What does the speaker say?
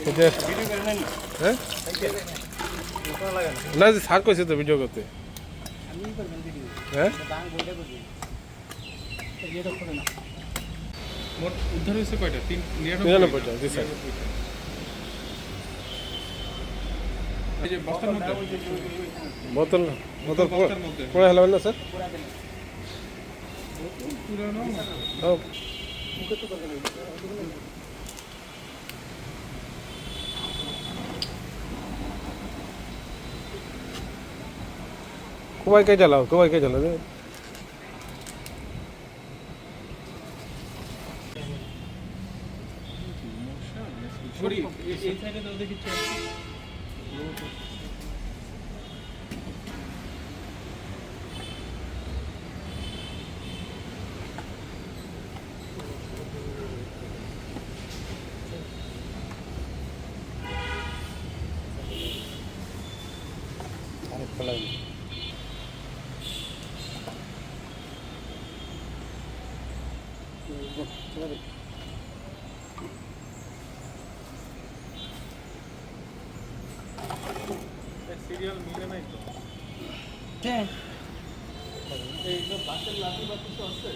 এটা হ্যাঁ না যে স্যার কইছে তো ভিডিও করতে হ্যাঁ মোট উদ্ধার হয়েছে কয়টা তিন নিরানব্বইটা, জি স্যার। এই যে বস্তার মধ্যে বোতল বোতল বস্তার মধ্যে। পড়ে হলাম না স্যার পুরানো কোবাই কে চালাও কোবাই কে চালাও সরি এই সাইডে তো দেখি সিরিয়াল মিলে নাই তো হ্যাঁ এইগুলো বাসের লাঠি বাতি তো আছে।